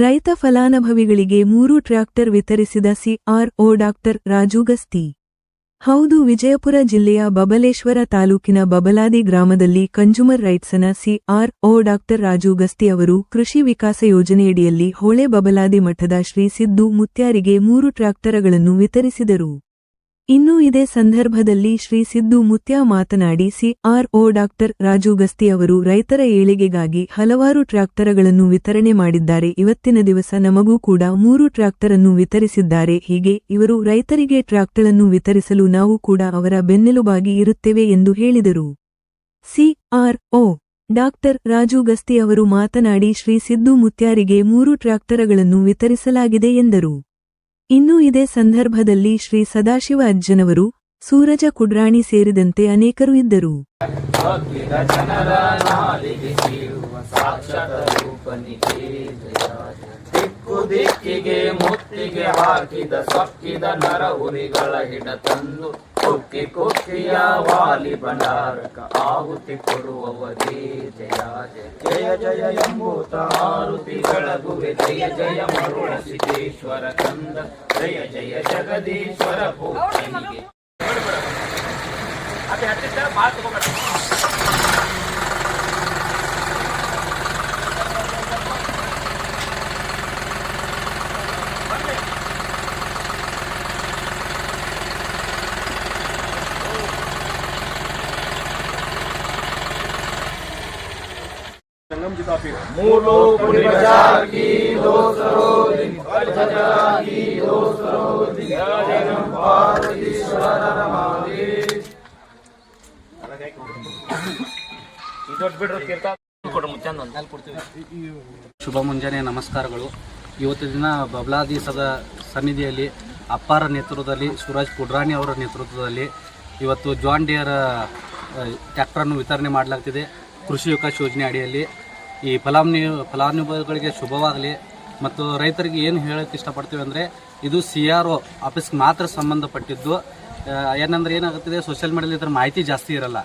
ರೈತ ಫಲಾನುಭವಿಗಳಿಗೆ ಮೂರು ಟ್ರ್ಯಾಕ್ಟರ್ ವಿತರಿಸಿದ ಸಿಆರ್ಒ ಡಾಕ್ಟರ್ ರಾಜು ಗಸ್ತಿ. ಹೌದು, ವಿಜಯಪುರ ಜಿಲ್ಲೆಯ ಬಬಲೇಶ್ವರ ತಾಲೂಕಿನ ಬಬಲಾದಿ ಗ್ರಾಮದಲ್ಲಿ ಕಂಜುಮರ್ ರೈಟ್ಸನ ಸಿಆರ್ಒ ಡಾಕ್ಟರ್ ರಾಜು ಗಸ್ತಿ ಅವರು ಕೃಷಿ ವಿಕಾಸ ಯೋಜನೆಯಡಿಯಲ್ಲಿ ಹೊಳೆ ಬಬಲಾದಿ ಮಠದ ಶ್ರೀ ಸಿದ್ದು ಮುತ್ಯಾರಿಗೆ ಮೂರು ಟ್ರ್ಯಾಕ್ಟರಗಳನ್ನು ವಿತರಿಸಿದರು. ಇನ್ನು ಇದೇ ಸಂದರ್ಭದಲ್ಲಿ ಶ್ರೀ ಸಿದ್ದು ಮುತ್ಯ ಮಾತನಾಡಿ ಸಿಆರ್ಒ ಡಾಕ್ಟರ್ ರಾಜು ಗಸ್ತಿ ಅವರು ರೈತರ ಏಳಿಗೆಗಾಗಿ ಹಲವಾರು ಟ್ರ್ಯಾಕ್ಟರ್ಗಳನ್ನು ವಿತರಣೆ ಮಾಡಿದ್ದಾರೆ. ಇವತ್ತಿನ ದಿವಸ ನಮಗೂ ಕೂಡ ಮೂರು ಟ್ರ್ಯಾಕ್ಟರ್ ಅನ್ನು ವಿತರಿಸಿದ್ದಾರೆ. ಹೀಗೆ ಇವರು ರೈತರಿಗೆ ಟ್ರ್ಯಾಕ್ಟರನ್ನು ವಿತರಿಸಲು ನಾವು ಕೂಡ ಅವರ ಬೆನ್ನೆಲುಬಾಗಿ ಇರುತ್ತೇವೆ ಎಂದು ಹೇಳಿದರು. ಸಿಆರ್ಒ ಡಾಕ್ಟರ್ ರಾಜು ಗಸ್ತಿ ಅವರು ಮಾತನಾಡಿ ಶ್ರೀ ಸಿದ್ದು ಮುತ್ಯಾರಿಗೆ ಮೂರು ಟ್ರ್ಯಾಕ್ಟರ್ಗಳನ್ನು ವಿತರಿಸಲಾಗಿದೆ ಎಂದರು. ಇನ್ನು ಇದೇ ಸಂದರ್ಭದಲ್ಲಿ ಶ್ರೀ ಸದಾಶಿವ ಅಜ್ಜನವರು ಸೂರಜ ಕುಡ್ರಾಣಿ ಸೇರಿದಂತೆ ಅನೇಕರು ಇದ್ದರು. ದಿಕ್ಕಿಗೆ ಮುತ್ತಿಗೆ ಹಾಕಿದ ಸಕ್ಕಿದ ನರ ಉರಿಗಳ ಹಿಡ ತಂದು ಕುಕ್ಕಿ ಕೊಕ್ಕಿಯ ವಾಲಿ ಭಂಡಾರಕ ಆಹುತಿ ಕೊಡುವವರೇ ಜಯ ಜಯ ಜಯ ಎಂಬೂತ ಆರುತಿಗಳ ಗುವೆ ಜಯ ಜಯ ಮರುಳ ಸಿದ್ದೇಶ್ವರ ಕಂದ. ಜಯ ಜಯ ಜಗದೀಶ್ವರ ಭೂತನಿಗೆ ಅದೇ ಹತ್ತಿರ ಭಾಳ ತಗೋಬೇಡ ಒಂದು ಕೊಡ್ತೀವಿ ಶುಭ ಮುಂಜಾನೆ ನಮಸ್ಕಾರಗಳು. ಇವತ್ತು ದಿನ ಬಬಲಾದಿ ಸದ ಸನ್ನಿಧಿಯಲ್ಲಿ ಅಪ್ಪಾರ ನೇತೃತ್ವದಲ್ಲಿ ಸುರಾಜ್ ಕುಡ್ರಾಣಿ ಅವರ ನೇತೃತ್ವದಲ್ಲಿ ಇವತ್ತು ಜಾನ್ ಡಿಯರ್ ಟ್ರ್ಯಾಕ್ಟರನ್ನು ವಿತರಣೆ ಮಾಡಲಾಗ್ತಿದೆ. ಕೃಷಿ ವಿಕಾಸ ಯೋಜನೆ ಅಡಿಯಲ್ಲಿ ಈ ಫಲಾನು ಫಲಾನುಭವಿಗಳಿಗೆ ಶುಭವಾಗಲಿ. ಮತ್ತು ರೈತರಿಗೆ ಏನು ಹೇಳಕ್ಕೆ ಇಷ್ಟಪಡ್ತೀವಿ ಅಂದರೆ, ಇದು ಸಿ ಆರ್ ಒ ಆಫೀಸ್ಗೆ ಮಾತ್ರ ಸಂಬಂಧಪಟ್ಟಿದ್ದು. ಏನಂದ್ರೆ ಏನಾಗುತ್ತದೆ ಸೋಷಿಯಲ್ ಮೀಡಿಯಾದಲ್ಲಿ ಇದರ ಮಾಹಿತಿ ಜಾಸ್ತಿ ಇರಲ್ಲ.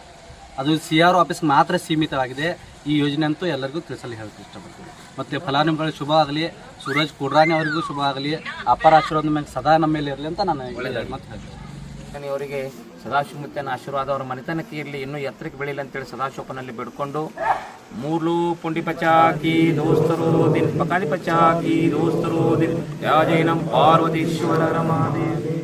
ಅದು ಸಿ ಆರ್ ಆಫೀಸ್ ಮಾತ್ರ ಸೀಮಿತವಾಗಿದೆ. ಈ ಯೋಜನೆ ಅಂತೂ ಎಲ್ಲರಿಗೂ ತಿಳಿಸಲು ಹೇಳಕ್ಕೆ ಇಷ್ಟಪಡ್ತೀವಿ ಮತ್ತು ಫಲಾನುಭವಿಗಳಿಗೆ ಶುಭ ಆಗಲಿ ಸೂರಜ್ ಕುಡ್ರಾನಿ ಅವರಿಗೂ ಶುಭ ಆಗಲಿ ಅಪ್ಪರ ಆಶೀರ್ವಾದ ಮೇಲೆ ಸದಾ ನಮ್ಮ ಮೇಲೆ ಇರಲಿ ಅಂತ ನಾನು ಮತ್ತೆ ಹೇಳ್ತೀನಿ. ಅವರಿಗೆ ಸದಾಶಿವಮುತ್ತನ ಆಶೀರ್ವಾದ ಅವರ ಮನೆತನಕ್ಕೆ ಇರಲಿ, ಇನ್ನೂ ಎತ್ತರಕ್ಕೆ ಬೆಳೀಲಿ ಅಂತೇಳಿ ಸದಾಶಿವಪ್ಪನಲ್ಲಿ ಬಿಡ್ಕೊಂಡು ಮೂರ್ಲು ಪುಂಡಿ ಪಚಾಕಿ ದೋಸ್ತರು ದಿನ್ ಪಕಾಲಿ ಪಚಾಕಿ ದೋಸ್ತರು ದಿನ್ ಯಾಜೈ ನಮ್ ಪಾರ್ವತೀಶ್ವರ ರಮಾದೇವಿ.